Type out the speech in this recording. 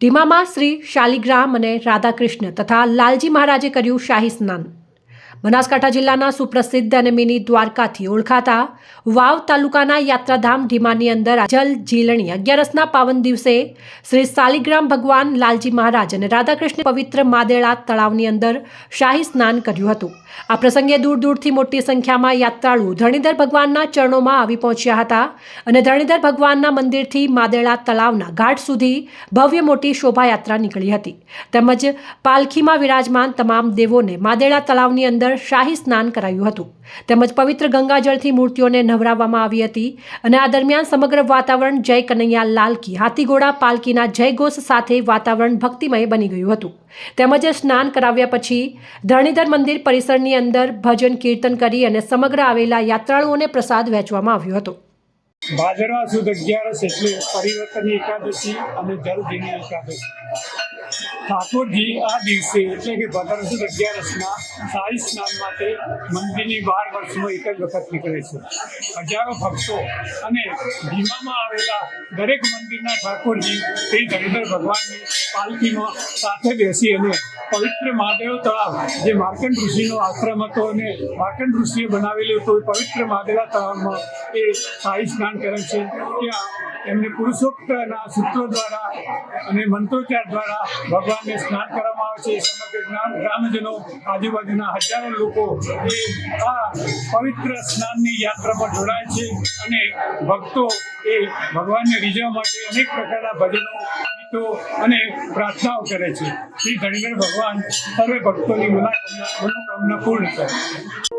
ટીમામાં શ્રી શાલિગ્રામ અને રાધાકૃષ્ણ તથા લાલજી મહારાજે કર્યું શાહી સ્નાન. બનાસકાંઠા જિલ્લાના સુપ્રસિદ્ધ અને મિની દ્વારકાથી ઓળખાતા વાવ તાલુકાના યાત્રાધામ ઢીમાની અંદર જલ જીલણી અગિયારસના પાવન દિવસે શ્રી શાલિગ્રામ ભગવાન લાલજી મહારાજ અને રાધાકૃષ્ણ પવિત્ર માદેળા તળાવની અંદર શાહી સ્નાન કર્યું હતું. આ પ્રસંગે દૂર દૂરથી મોટી સંખ્યામાં યાત્રાળુ ધરણીધર ભગવાનના ચરણોમાં આવી પહોંચ્યા હતા અને ધરણીધર ભગવાનના મંદિરથી માદેળા તળાવના ઘાટ સુધી ભવ્ય મોટી શોભાયાત્રા નીકળી હતી. તેમજ પાલખીમાં વિરાજમાન તમામ દેવોને માદેળા તળાવની અંદર શાહી સ્નાન કરાયું હતું. તેમજ પવિત્ર ગંગાજળથી મૂર્તિઓને નવરાવવામાં આવી હતી અને આ દરમિયાન સમગ્ર વાતાવરણ જય કનૈયા લાલકી હાથીગોડા પાલકીના જયઘોષ સાથે વાતાવરણ ભક્તિમય બની ગયું હતું. તેમજ સ્નાન કરાવ્યા પછી ધરણીધર મંદિર પરિસરની અંદર ભજન કીર્તન કરી અને સમગ્ર આવેલા યાત્રાળુઓને પ્રસાદ વહેંચવામાં આવ્યો હતો. ભાદરવા સુદ અગિયારસ એટલે પરિવર્તનની એકાદશી અને જલદીની એકાદશી. ઠાકોરજી આ દિવસે એટલે કે ભાદરવા અગિયારસના શાહી સ્નાન માટે મંદિરની બહાર વર્ષમાં એક જ વખત નીકળે છે. હજારો ભક્તો અને ભીમામાં આવેલા દરેક મંદિરના ઠાકોરજી તે ધણીધર ભગવાનની પાલખીમાં સાથે બેસી અને પવિત્ર મહાદેવ તળાવ, જે માર્કંડ ઋષિનો આશ્રમ હતો અને માર્કંડ ઋષિએ બનાવેલું હતું પવિત્ર મહાદેવા તળાવમાં એ શાહી સ્નાન કરે છે. ત્યાં એમને પુરુષોક્તના સૂત્રો દ્વારા અને મંત્રોચ્ચાર દ્વારા ભગવાનને સ્નાન કરવામાં આવે છે. સમગ્ર જ્ઞાન ગ્રામજનો, આજુબાજુના હજારો લોકો એ આ પવિત્ર સ્નાનની યાત્રામાં જોડાય છે અને ભક્તો એ ભગવાનને રીઝવવા માટે અનેક પ્રકારના ભજનો, ગીતો અને પ્રાર્થનાઓ કરે છે. શ્રી ધણીધર ભગવાન સર્વે ભક્તોની મનોકામના પૂર્ણ કરે.